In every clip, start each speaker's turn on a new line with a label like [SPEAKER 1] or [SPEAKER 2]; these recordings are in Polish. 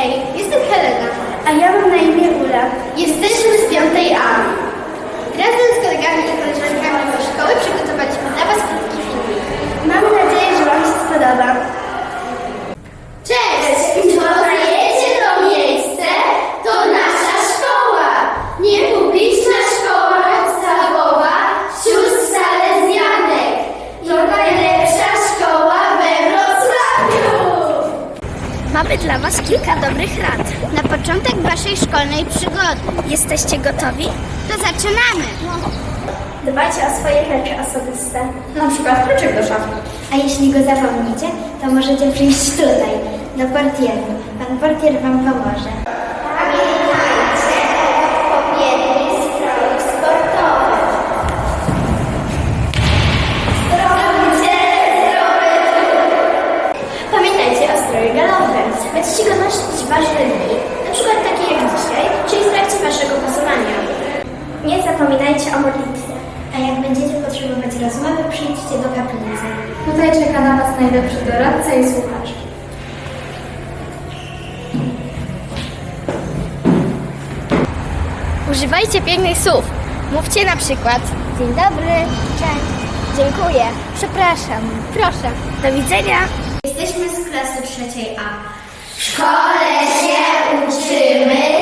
[SPEAKER 1] Hej, jestem Helena.
[SPEAKER 2] A ja mam na imię Ula.
[SPEAKER 1] Jesteśmy z 5 A. Razem z kolegami i koleżankami ze szkoły przygotowaliśmy dla Was krótki filmik.
[SPEAKER 2] Mam nadzieję, że Wam się spodoba.
[SPEAKER 1] Cześć! Poznajecie to miejsce? To nasza szkoła! Niepubliczna szkoła podstawowa sióstr salezjanek. To najlepsza szkoła we Wrocławiu!
[SPEAKER 2] Mamy dla Was kilka dobrych rad.
[SPEAKER 1] Na początek Waszej szkolnej przygody.
[SPEAKER 2] Jesteście gotowi?
[SPEAKER 1] To zaczynamy!
[SPEAKER 2] Dbajcie o swoje rzeczy osobiste.
[SPEAKER 1] Na przykład kluczyk do szafy.
[SPEAKER 2] A jeśli go zapomnicie, to możecie przyjść tutaj, do portieru. Pan portier Wam pomoże. Zapominajcie o modlitwie. A jak będziecie potrzebować rozmowy, przyjdźcie do kaplicy.
[SPEAKER 3] Tutaj czeka na Was najlepszy doradca i słuchacz.
[SPEAKER 1] Używajcie pięknych słów. Mówcie na przykład Dzień dobry, cześć, dziękuję, przepraszam, proszę.
[SPEAKER 2] Do widzenia!
[SPEAKER 1] Jesteśmy z klasy trzeciej A. W szkole się uczymy,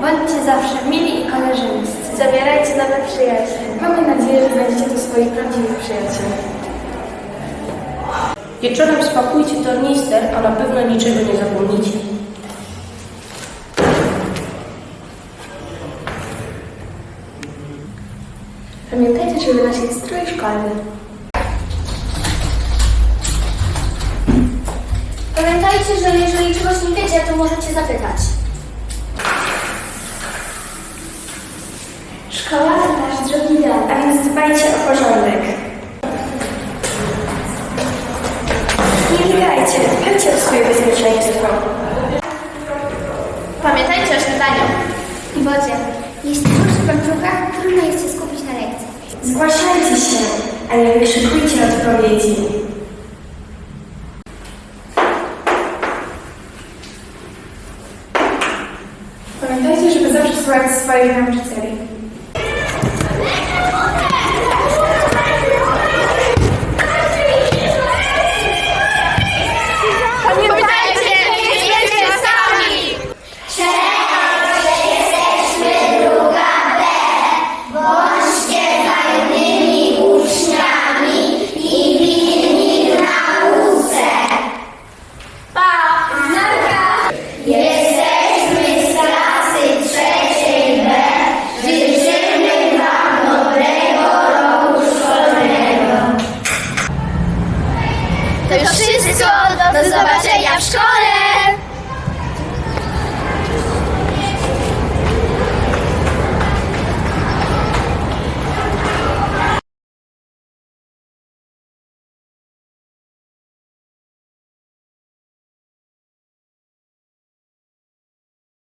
[SPEAKER 3] Bądźcie zawsze mili i koleżeńscy.
[SPEAKER 2] Zabierajcie nowe przyjaźnie.
[SPEAKER 3] Mamy nadzieję, że znajdziecie tu swoich prawdziwych przyjaciół.
[SPEAKER 4] Wieczorem spakujcie tornister, a na pewno niczego nie zapomnicie.
[SPEAKER 3] Pamiętajcie, żeby nosić strój szkolny.
[SPEAKER 1] Pamiętajcie, że jeżeli czegoś nie wiecie, to możecie zapytać.
[SPEAKER 2] Szkoła to nasz drugi dom, a więc dbajcie o porządek. Nie biegajcie, dbajcie o swoje bezpieczeństwo.
[SPEAKER 1] Pamiętajcie o śniadaniu.
[SPEAKER 2] I wodzie. Jeśli proszę Wam brzucha, trudno jest się skupić.
[SPEAKER 3] Zgłaszajcie się, a nie wykrzykujcie odpowiedzi. Pamiętajcie, żeby zawsze słuchać swoich nauczycieli. już wszystko. Do zobaczenia w szkole!